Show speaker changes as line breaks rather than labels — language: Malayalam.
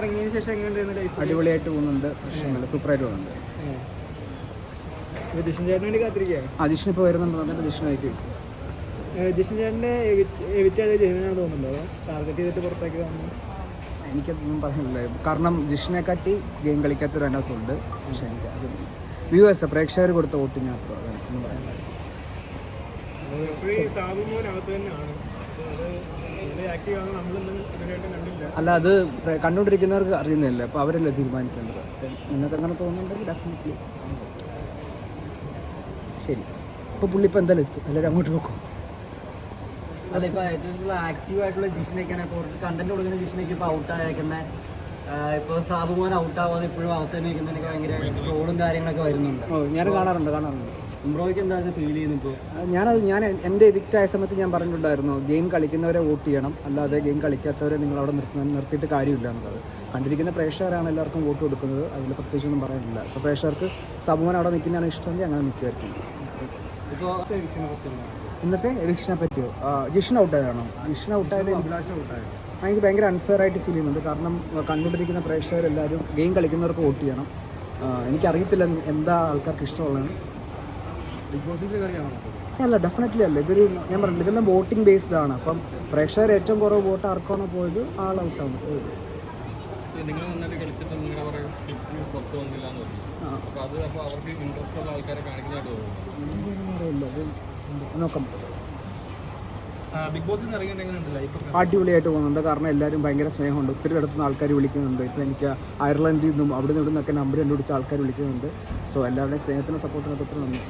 ഇറങ്ങിയതിന് ശേഷം എങ്ങനെയുണ്ടായിരുന്നു
അടിപൊളിയായിട്ട് പോകുന്നുണ്ട്. പ്രശ്നമില്ല സൂപ്പറായിട്ട് പോകുന്നുണ്ട്.
ജിഷൻ ചേട്ടന് വേണ്ടി കാത്തിരിക്കുകയാണ്
അജിഷൻ ഇപ്പോൾ വരുന്നുണ്ട്. എന്നിട്ട് അജിഷനായിട്ട്
ജിഷൻ ചേട്ടന്റെ എവിറ്റ് ചെയ്ത് ജെനുവിനാണ് തോന്നുന്നുണ്ടോ അതോ? ടാർഗറ്റ് ചെയ്തിട്ട് പുറത്താക്കി തോന്നുന്നു.
എനിക്കതൊന്നും പറയാനില്ല. കാരണം ജിഷിനെ കാട്ടി ഗെയിം കളിക്കാത്തൊരു അതിനകത്തുണ്ട് പക്ഷെ എനിക്ക് അത് വ്യൂവേഴ്സ് പ്രേക്ഷകർ കൊടുത്ത വോട്ടിന് അത്ര ഒന്നും പറയാനില്ല.
സാബുമോനകത്ത് തന്നെയാണ്. ആക്റ്റീവ് ആണ് നമ്മളൊന്നും ഇതിനായിട്ട് കണ്ടില്ല
അല്ല അത് കണ്ടുകൊണ്ടിരിക്കുന്നവർക്ക് അറിയുന്നില്ല. അപ്പോൾ അവരല്ലേ തീരുമാനിക്കേണ്ടത്? നിങ്ങൾക്ക് അങ്ങനെ തോന്നുന്നുണ്ടെങ്കിൽ ഡെഫിനറ്റ്ലി ശരി. ഇപ്പോൾ പുള്ളി ഇപ്പോൾ എന്തായാലും എത്തും. എല്ലാവരും അങ്ങോട്ട് നോക്കും.
അതെ ഇപ്പോൾ ഏറ്റവും കൂടുതൽ ആക്റ്റീവ് ആയിട്ടുള്ള ജിഷിനൊക്കെയാണ് കുറച്ച് കണ്ടന്റ് കൊടുക്കുന്ന ജിഷിനൊക്കെ ഇപ്പോൾ ഔട്ട് ആയേക്കുന്നത് ഇപ്പൊ സാബുമോൻ ഔട്ട് ആവാതെ ഇപ്പോഴും അകത്ത് തന്നെ നിൽക്കുന്നതിനൊക്കെ ഭയങ്കര ട്രോളും കാര്യങ്ങളൊക്കെ വരുന്നുണ്ട്.
ഞാൻ കാണാറുണ്ട് കാണാറുണ്ട്. ഞാനത് ഞാൻ എന്റെ എഡിക്റ്റ് ആയ സമയത്ത് ഞാൻ പറഞ്ഞിട്ടുണ്ടായിരുന്നു ഗെയിം കളിക്കുന്നവരെ വോട്ട് ചെയ്യണം അല്ലാതെ ഗെയിം കളിക്കാത്തവരെ നിങ്ങൾ അവിടെ നിർത്തുന്ന നിർത്തിയിട്ട് കാര്യമില്ല എന്നുള്ളത്. കണ്ടിരിക്കുന്ന പ്രേക്ഷകരാണ് എല്ലാവർക്കും വോട്ട് കൊടുക്കുന്നത് അതിൽ പ്രത്യേകിച്ചൊന്നും പറയാനില്ല. അപ്പോൾ പ്രേക്ഷകർക്ക് സമൂഹം അവിടെ നിൽക്കുന്നതാണ് ഇഷ്ടമെങ്കിൽ അങ്ങനെ നിൽക്കുമായിരിക്കും ഇന്നത്തെ എലക്ഷനെ പറ്റിയോ? ജിഷ്ണ ഔട്ടായതാണോ ജിഷൻ ഔട്ടായത് എനിക്ക് ഭയങ്കര അൺഫെയർ ആയിട്ട് ഫീൽ ചെയ്യുന്നുണ്ട്. കാരണം കണ്ടുകൊണ്ടിരിക്കുന്ന പ്രേക്ഷകരെല്ലാവരും ഗെയിം കളിക്കുന്നവർക്ക് വോട്ട് ചെയ്യണം. എനിക്കറിയത്തില്ല എന്താ ആൾക്കാർക്ക് ഇഷ്ടമുള്ളത്
ബിഗ് ബോസിന്റെ കളിയാണോ
അല്ല ഡെഫിനറ്റ്ലി അല്ല. ഇതൊരു ഞാൻ പറഞ്ഞില്ല ഇതെല്ലാം വോട്ടിംഗ് ബേസ്ഡ് ആണ്. അപ്പം പ്രേക്ഷകർ ഏറ്റവും കുറവ് വോട്ട് ആർക്കാണോ പോയത്? ആൾ ഔട്ടാണ് പോയത്.
നിങ്ങൾ നന്നായിട്ട് കളിച്ചിട്ട് നിങ്ങളുടെ പറയും ക്ലിപ്പ് പുറത്ത് വന്നില്ല എന്ന് പറഞ്ഞു. അപ്പോൾ അത് അപ്പോൾ അവർക്ക് ഇൻട്രസ്റ്റ് ഉള്ള ആൾക്കാരെ കാണിക്കുന്നതായിട്ട് തോന്നുന്നു.
അറിയില്ല. നോക്കാം. അടിപൊളിയായിട്ട് പോകുന്നുണ്ട് കാരണം? എല്ലാവരും ഭയങ്കര സ്നേഹമുണ്ട്. ഒത്തിരി ഇടത്തുനിന്ന് ആൾക്കാർ വിളിക്കുന്നുണ്ട്. ഇപ്പോൾ എനിക്ക് അയർലൻഡിൽ നിന്നും അവിടെ നിന്നും ഇവിടുന്നൊക്കെ നമ്പർ കണ്ടുപിടിച്ച ആൾക്കാർ വിളിക്കുന്നുണ്ട്. സോ എല്ലാവരുടെയും സ്നേഹത്തിനും സപ്പോർട്ടിനൊക്കെ ഒത്തിരി നന്ദി.